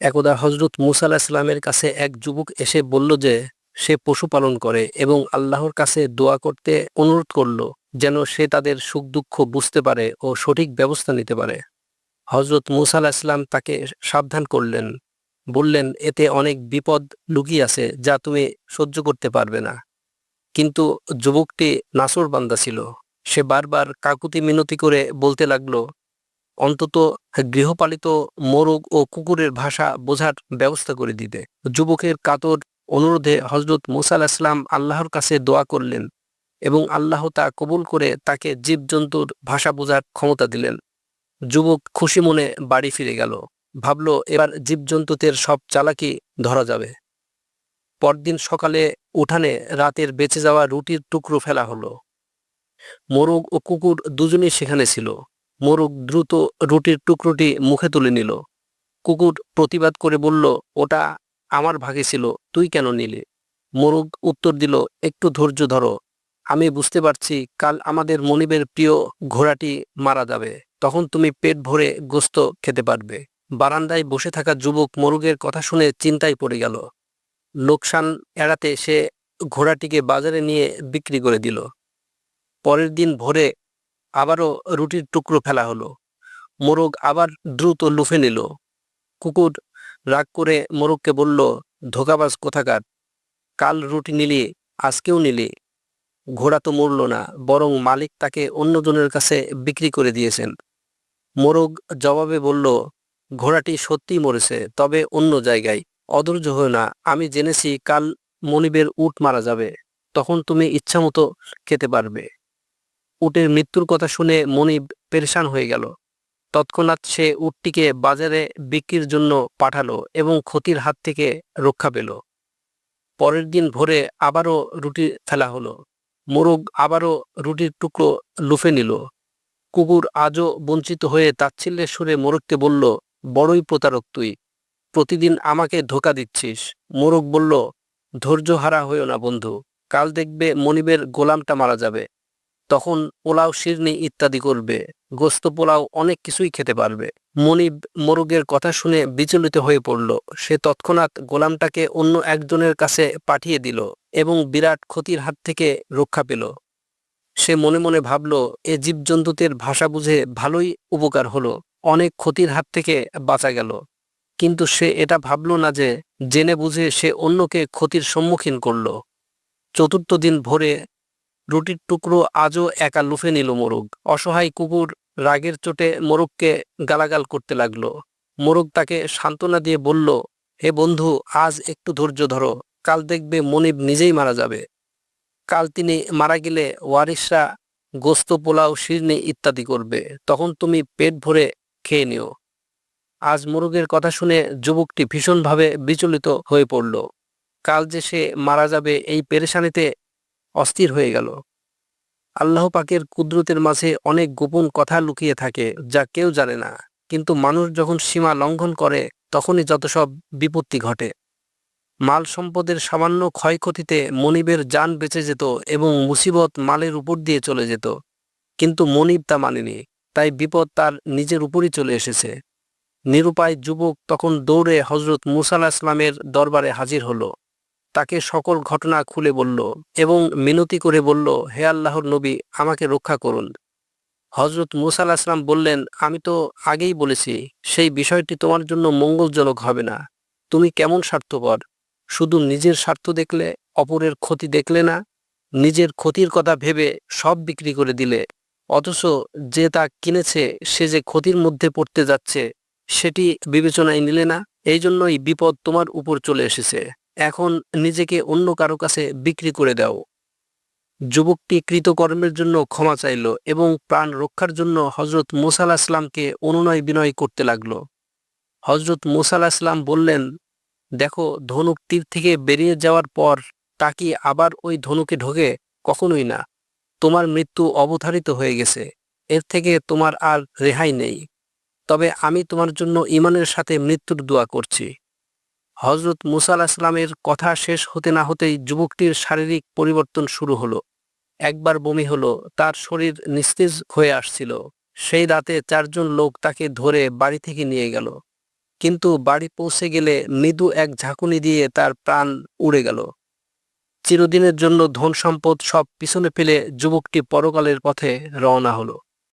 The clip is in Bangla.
একদা হজরত মুসা ইসলামের কাছে এক যুবক এসে বলল যে, সে পশুপালন করে এবং আল্লাহর কাছে দোয়া করতে অনুরোধ করল যেন সে তাদের সুখ দুঃখ বুঝতে পারে ও সঠিক ব্যবস্থা নিতে পারে। হজরত মুসা ইসলাম তাকে সাবধান করলেন, বললেন, এতে অনেক বিপদ লুকিয়ে আছে যা তুমি সহ্য করতে পারবে না। কিন্তু যুবকটি নাসর বান্দা ছিল। সে বারবার কাকুতি মিনতি করে বলতে লাগল অন্তত গৃহপালিত মোরগ ও কুকুরের ভাষা বোঝার ব্যবস্থা করে দিতে। যুবকের কাতর অনুরোধে হজরত মুসা আলাহিসাম আল্লাহর কাছে দোয়া করলেন এবং আল্লাহ তা কবুল করে তাকে জীবজন্তুর ভাষা বোঝার ক্ষমতা দিলেন। যুবক খুশি মনে বাড়ি ফিরে গেল, ভাবল এবার জীবজন্তুদের সব চালাকি ধরা যাবে। পরদিন সকালে উঠানে রাতের বেঁচে যাওয়া রুটির টুকরো ফেলা হলো। মোরগ ও কুকুর দুজনেই সেখানে ছিল। মোরগ দ্রুত রুটির টুকরোটি মুখে তুলে নিল। কুকুর প্রতিবাদ করে বলল, ওটা আমার ভাগে ছিল, তুই কেন নিলে? মোরগ উত্তর দিল, একটু ধৈর্য ধরো। আমি বুঝতে পারছি, কাল আমাদের মনিবের প্রিয় ঘোড়াটি মারা যাবে। তখন তুমি পেট ভরে গোস্ত খেতে পারবে। বারান্দায় বসে থাকা যুবক মোরগের কথা শুনে চিন্তায় পড়ে গেল। লোকসান এড়াতে সে ঘোড়াটিকে বাজারে নিয়ে বিক্রি করে দিল। পরের দিন ভোরে আবারও রুটির টুকরো ফেলা হলো। মোরগ আবার দ্রুত লুফে নিল। কুকুর রাগ করে মোরগকে বলল, ধোকাবাজ কোথাকার? কাল রুটি নিলি, আজকেও নিলি। ঘোড়া তো মরল না, বরং মালিক তাকে অন্যজনের কাছে বিক্রি করে দিয়েছেন। মোরগ জবাবে বলল, ঘোড়াটি সত্যিই মরেছে, তবে অন্য জায়গায়। অধৈর্য হয়ে না, আমি জেনেছি কাল মনিবের উট মারা যাবে, তখন তুমি ইচ্ছামতো খেতে পারবে। উটের মৃত্যুর কথা শুনে মনিব পেরেশান হয়ে গেল। তৎক্ষণাৎ সে উটটিকে বাজারে বিক্রির জন্য পাঠালো এবং ক্ষতির হাত থেকে রক্ষা পেল। পরের দিন ভোরে আবারও রুটি ফেলা হলো। মোরগ আবারও রুটির টুকরো লুফে নিল। কুকুর আজও বঞ্চিত হয়ে তাচ্ছিল্যের সুরে মোরগকে বলল, বড়ই প্রতারক তুই। প্রতিদিন আমাকে ধোকা দিচ্ছিস। মোরগ বলল ধৈর্য হারা হইও না বন্ধু। কাল দেখবে মনিবের গোলামটা মারা যাবে। তখন পোলাও, শিরনি ইত্যাদি করবে। গোস্ত পোলাও অনেক কিছুই খেতে পারবে। মনিব মরুগের কথা শুনে বিচলিত হয়ে পড়ল। সে তৎক্ষণাৎ গোলামটাকে অন্য একজনের কাছে পাঠিয়ে দিল এবং বিরাট ক্ষতির হাত থেকে রক্ষা পেল। সে মনে মনে ভাবল, এ জীবজন্তুদের ভাষা বুঝে ভালোই উপকার হলো। অনেক ক্ষতির হাত থেকে বাঁচা গেল। কিন্তু সে এটা ভাবল না যে, জেনে বুঝে সে অন্যকে ক্ষতির সম্মুখীন করল। চতুর্থ দিন ভোরে রুটির টুকরো আজও একা লুফে নিল মোরগ। অসহায় কুকুর রাগের চোটে মোরগকে গালাগাল করতে লাগল। মোরগ তাকে সান্ত্বনা দিয়ে বলল, হে বন্ধু, আজ একটু ধৈর্য ধরো। কাল দেখবে মনিব নিজেই মারা যাবে। কাল তিনি মারা গেলে ওয়ারিসরা গোস্ত, পোলাও, শিরনি ইত্যাদি করবে। তখন তুমি পেট ভরে খেয়ে নিও। আজ মোরগের কথা শুনে যুবকটি ভীষণভাবে বিচলিত হয়ে পড়ল। কাল যে সে মারা যাবে এই পেরেশানিতে অস্থির হয়ে গেল। আল্লাহ পাকের কুদরতের মাঝে অনেক গোপন কথা লুকিয়ে থাকে যা কেউ জানে না। কিন্তু মানুষ যখন সীমা লঙ্ঘন করে, তখনই যত সব বিপত্তি ঘটে। মাল সম্পদের সামান্য ক্ষয়ক্ষতিতে মনিবের যান বেঁচে যেত এবং মুসিবত মালের উপর দিয়ে চলে যেত। কিন্তু মনিব তা মানেনি, তাই বিপদ তার নিজের উপরই চলে এসেছে। নিরুপায় যুবক তখন দৌড়ে হজরত মুসাল্লাহ ইসলামের দরবারে হাজির হলো। তাকে সকল ঘটনা খুলে বলল এবং মিনতি করে বলল, হে আল্লাহর নবী, আমাকে রক্ষা করুন। হজরত মুসা আসলাম বললেন, আমি তো আগেই বলেছি, সেই বিষয়টি তোমার জন্য মঙ্গলজনক হবে না। তুমি কেমন স্বার্থপর? শুধু নিজের স্বার্থ দেখলে, অপরের ক্ষতি দেখলে না। নিজের ক্ষতির কথা ভেবে সব বিক্রি করে দিলে। অথচ যে তা কিনেছে, সে যে ক্ষতির মধ্যে পড়তে যাচ্ছে, সেটি বিবেচনায় নিলে না। এই জন্যই বিপদ তোমার উপর চলে এসেছে। এখন নিজেকে অন্য কারও কাছে বিক্রি করে দাও। যুবকটি কৃতকর্মের জন্য ক্ষমা চাইল এবং প্রাণ রক্ষার জন্য হজরত মুসাল আসলামকে অনুনয় বিনয় করতে লাগল। হজরত মুসাল আসলাম বললেন, দেখো, ধনুক তীর থেকে বেরিয়ে যাওয়ার পর তা কি আবার ওই ধনুকে ঢোকে? কখনোই না। তোমার মৃত্যু অবধারিত হয়ে গেছে। এর থেকে তোমার আর রেহাই নেই। তবে আমি তোমার জন্য ইমানের সাথে মৃত্যুর দোয়া করছি। হজরত মুসা আলাহিসাল্লামের কথা শেষ হতে না হতেই যুবকটির শারীরিক পরিবর্তন শুরু হলো। একবার বমি হলো, তার শরীর নিস্তেজ হয়ে আসছিল। সেই রাতে চারজন লোক তাকে ধরে বাড়ি থেকে নিয়ে গেল। কিন্তু বাড়ি পৌঁছে গেলে মৃদু এক ঝাঁকুনি দিয়ে তার প্রাণ উড়ে গেল। চিরদিনের জন্য ধন সম্পদ সব পিছনে ফেলে যুবকটি পরকালের পথে রওনা হলো।